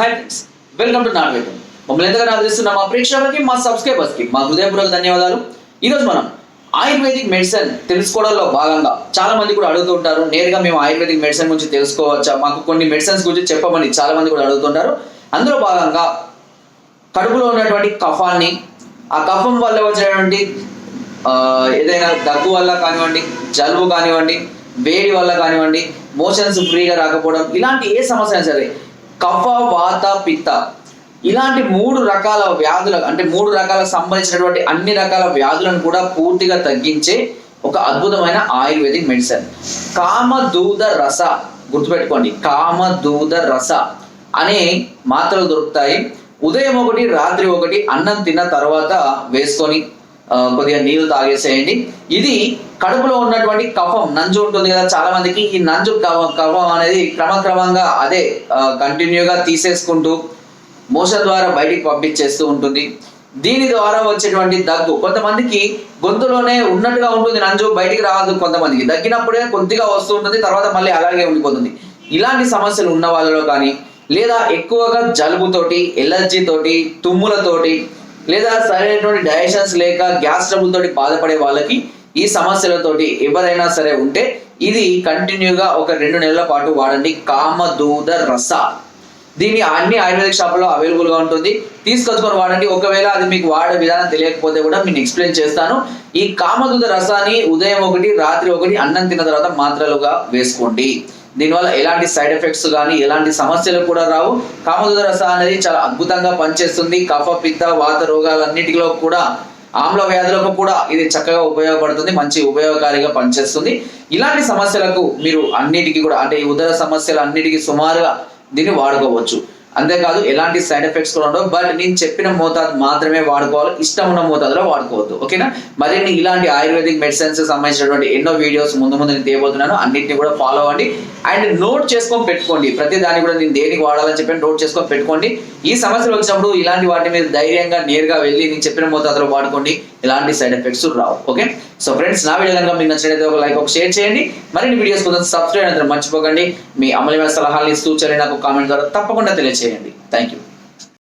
Hi friends welcome to not welcome మమ్మల్ని ఎంతగానో ఆదరిస్తున్న మా ప్రేక్షకులకి మా సబ్స్క్రైబర్స్కి మా హృదయపూర్వక ధన్యవాదాలు. ఈరోజు మనం ఆయుర్వేదిక్ మెడిసిన్ తెలుసుకోవడంలో భాగంగా చాలా మంది కూడా అడుగుతూ ఉంటారు. నేరుగా మేము ఆయుర్వేదిక్ మెడిసిన్ గురించి తెలుసుకోవచ్చా? మాకు కొన్ని మెడిసిన్స్ గురించి చెప్పమని చాలా మంది కూడా అడుగుతుంటారు అందులో భాగంగా కడుపులో ఉన్నటువంటి కఫాన్ని ఆ కఫం వల్ల వచ్చినటువంటి ఏదైనా దగ్గు వల్ల కానివ్వండి జలుబు కానివ్వండి వేడి వల్ల కానివ్వండి మోషన్స్ ఫ్రీగా రాకపోవడం ఇలాంటి ఏ సమస్య అయినా సరే కఫ వాత పిత్త. ఇలాంటి మూడు రకాల వ్యాధుల అంటే మూడు రకాల సంబంధించినటువంటి అన్ని రకాల వ్యాధులను కూడా పూర్తిగా తగ్గించే ఒక అద్భుతమైన ఆయుర్వేదిక్ మెడిసిన్. కామదూద రస. గుర్తుపెట్టుకోండి కామదూద రస. అనే మాత్రలు దొరుకుతాయి. ఉదయం ఒకటి రాత్రి ఒకటి అన్నం తిన్న తర్వాత వేసుకొని కొద్దిగా నీళ్ళు తాగేసేయండి. ఇది కడుపులో ఉన్నటువంటి కఫం నంజు ఉంటుంది కదా చాలా మందికి ఈ నంజు కఫం అనేది క్రమక్రమంగా అదే కంటిన్యూగా తీసేసుకుంటూ మోషన్ ద్వారా బయటికి పంపించేస్తూ ఉంటుంది. దీని ద్వారా వచ్చేటువంటి దగ్గు. కొంతమందికి గొంతులోనే ఉన్నట్టుగా ఉంటుంది నంజు బయటికి రాదు కొంతమందికి. దగ్గినప్పుడే కొద్దిగా వస్తూ ఉంటుంది తర్వాత మళ్ళీ అలాగే ఉండిపోతుంది. ఇలాంటి సమస్యలు ఉన్న వాళ్ళలో కానీ లేదా ఎక్కువగా జలుబుతోటి ఎలర్జీతోటి తుమ్ములతోటి లేదా సరైనటువంటి డైజెషన్స్ లేక గ్యాస్ ట్రబుల్ తోటి బాధపడే వాళ్ళకి ఈ సమస్యలతోటి ఎవరైనా సరే ఉంటే ఇది కంటిన్యూగా ఒక రెండు నెలల పాటు వాడండి. కామదూద రస. దీన్ని అన్ని ఆయుర్వేదిక్ షాపులో అవైలబుల్గా ఉంటుంది. తీసుకొచ్చుకొని వాడండి. ఒకవేళ అది మీకు వాడే విధానం తెలియకపోతే కూడా మీకు ఎక్స్ప్లెయిన్ చేస్తాను. ఈ కామదూద రసాన్ని ఉదయం ఒకటి రాత్రి ఒకటి అన్నం తిన్న తర్వాత మాత్రలుగా వేసుకోండి. దీనివల్ల ఎలాంటి సైడ్ ఎఫెక్ట్స్ కానీ ఎలాంటి సమస్యలు కూడా రావు. కామదూత రస అనేది చాలా అద్భుతంగా పనిచేస్తుంది. కఫ పిత్త వాత రోగాలన్నిటిలో కూడా ఆమ్ల వ్యాధులకు కూడా ఇది చక్కగా ఉపయోగపడుతుంది మంచి ఉపయోగకారిగా పనిచేస్తుంది. ఇలాంటి సమస్యలకు మీరు అన్నిటికీ కూడా అంటే ఈ ఉదర సమస్యలు అన్నిటికీ సుమారుగా దీన్ని వాడుకోవచ్చు. అంతేకాదు ఎలాంటి సైడ్ ఎఫెక్ట్స్ కూడా ఉండవు. బట్ నేను చెప్పిన మోతాదు మాత్రమే వాడుకోవాలి. ఇష్టం ఉన్న మోతాదులో వాడుకోవద్దు. ఓకేనా? మరిన్ని ఇలాంటి ఆయుర్వేదిక్ మెడిసిన్స్ సంబంధించినటువంటి ఎన్నో వీడియోస్ ముందు ముందు నేను తీయబోతున్నాను. అన్నింటినీ కూడా ఫాలో అవ్వండి. అండ్ నోట్ చేసుకొని పెట్టుకోండి. ప్రతి దాన్ని కూడా నేను దేనికి వాడాలని చెప్పి నోట్ చేసుకొని పెట్టుకోండి. ఈ సమస్యలు వచ్చినప్పుడు ఇలాంటి వాటి మీద ధైర్యంగా నేరుగా వెళ్ళి నేను చెప్పిన మోతాదులో వాడుకోండి. ఎలాంటి సైడ్ ఎఫెక్ట్స్ రావు. ఓకే? సో ఫ్రెండ్స్ నా వీడియో కనుక మీకు నచ్చినట్లయితే ఒక లైక్ ఒక షేర్ చేయండి. మరిన్ని వీడియోస్ కొంచెం సబ్స్క్రైబ్ అయితే మర్చిపోకండి. మీ అమలమైన సలహాలు సూచనలు నాకు కామెంట్ ద్వారా తప్పకుండా తెలియజేయండి థ్యాంక్ యూ